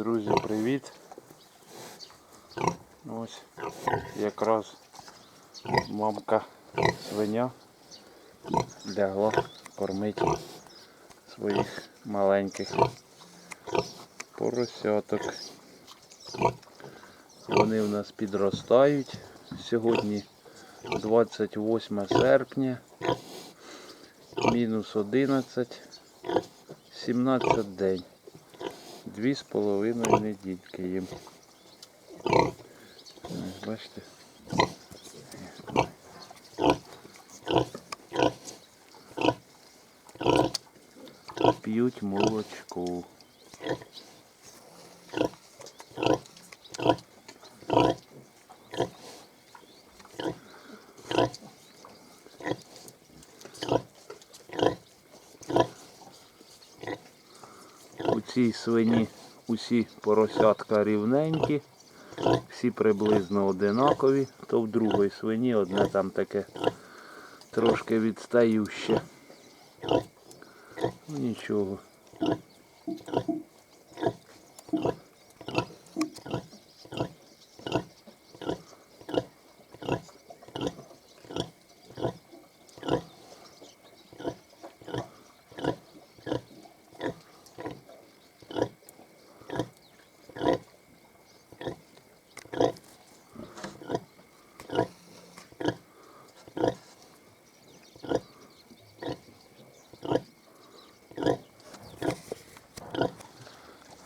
Друзі, привіт. Ось якраз мамка свиня лягла кормити своїх маленьких поросяток. Вони у нас підростають. Сьогодні 28 серпня, мінус 11, 17 день. Дві з половиною недільки їм. Бачите? П'ють молочко. У цій свині усі поросятка рівненькі, всі приблизно одинакові, то в другої свині одне там таке трошки відстающе. Ну, Нічого.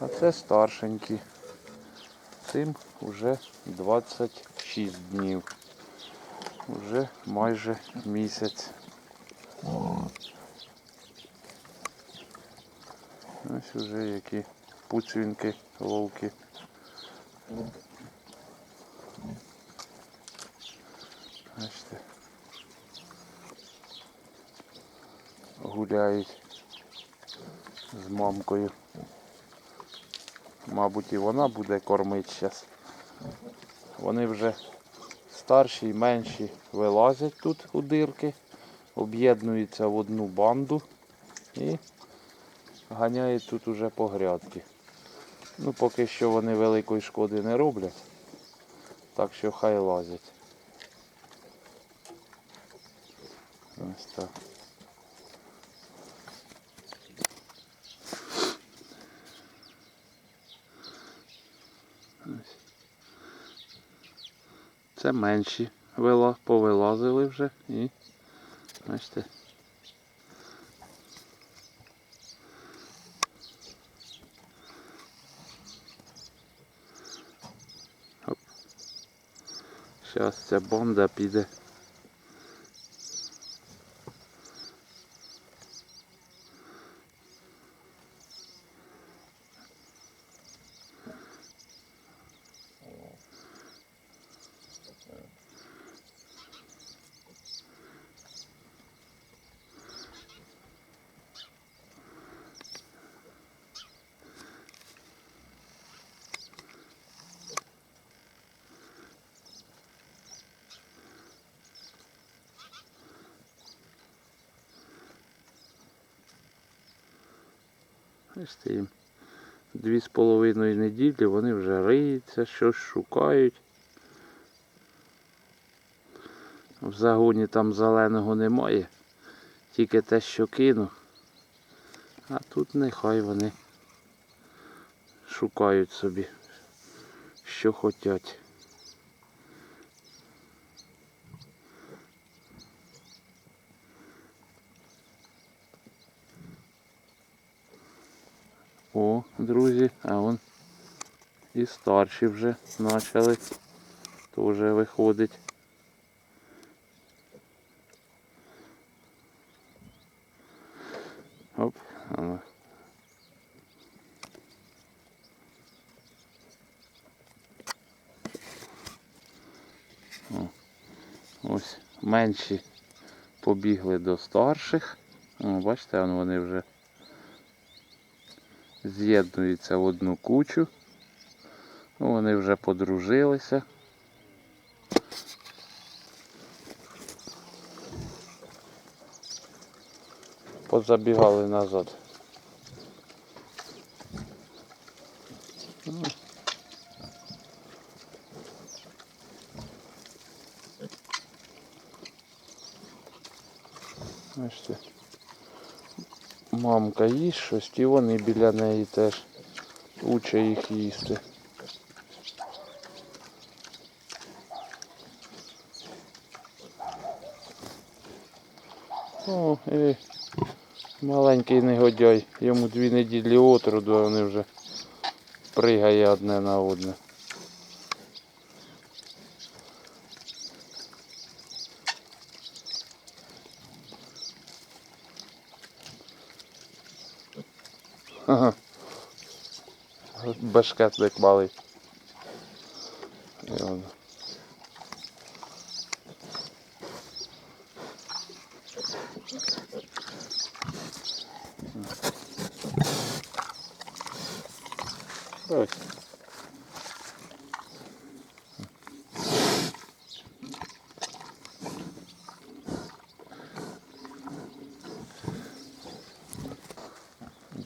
А це старшенькі. Цим вже 26 днів. Уже майже місяць. Ось уже які пуцвінки, вовки. Бачите. Гуляють з мамкою. Мабуть, і вона буде кормити зараз. Вони вже старші і менші вилазять тут у дирки, об'єднуються в одну банду і ганяють тут уже по грядки. Ну, поки що вони великої шкоди не роблять, так що хай лазять. Ось так. Це менші вила, повилазили вже і бачите. Зараз ця бомба піде. Дві з половиною неділі вони вже риються, щось шукають. В загоні там зеленого немає, тільки те, що кину. А тут нехай вони шукають собі, що хочуть. О, друзі, а вон і старші вже почали теж виходить. Оп, ано. Ось менші побігли до старших. О, бачите, вон вони вже з'єднуються в одну кучу. Ну, Вони вже подружилися. Позабігали назад. Бачите. Мамка їсть щось, і вони біля неї теж уче їх їсти. О, і маленький негодяй. Йому дві неділі от роду, а вони вже пригає одне на одне. Ага. Бешкетник малий. І он. Ой.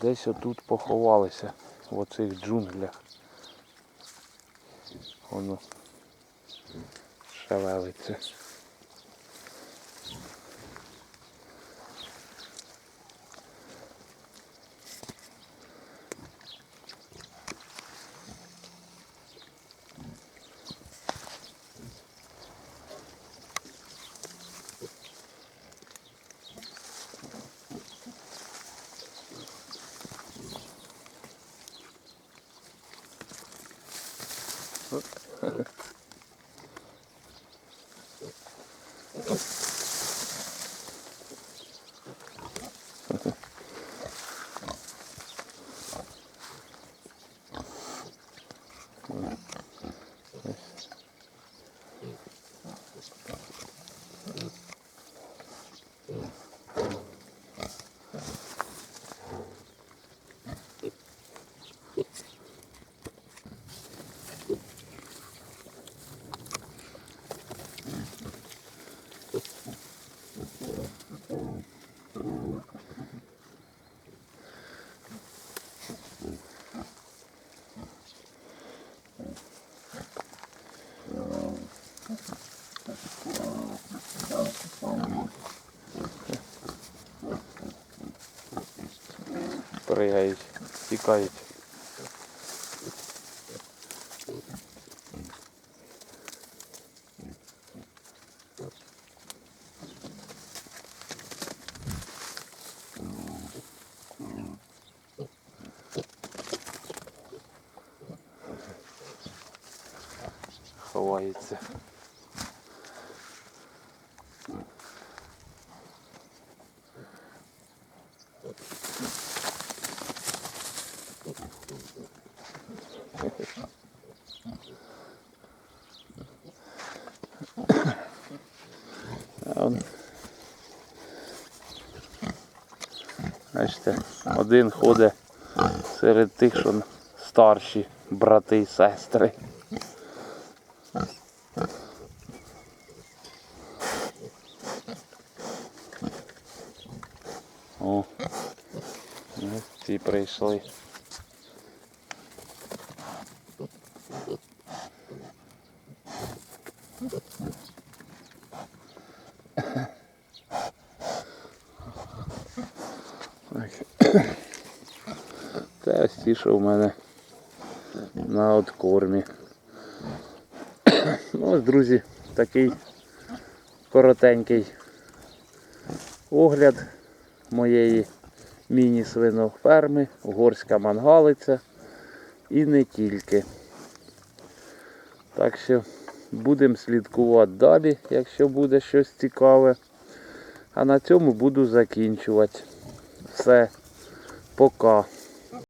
Десь отут поховалися в оцих джунглях. Воно шевелиться. Thank you. Пригають, тікають. Ховається. Бачите, один ходить серед тих, що старші брати і сестри. О, ці прийшли. Це ось ті, що в мене на откормі. Ну ось, друзі, такий коротенький огляд моєї міні-свиноферми, угорська мангалиця і не тільки. Так що будемо слідкувати далі, якщо буде щось цікаве. А на цьому буду закінчувати. Все, пока.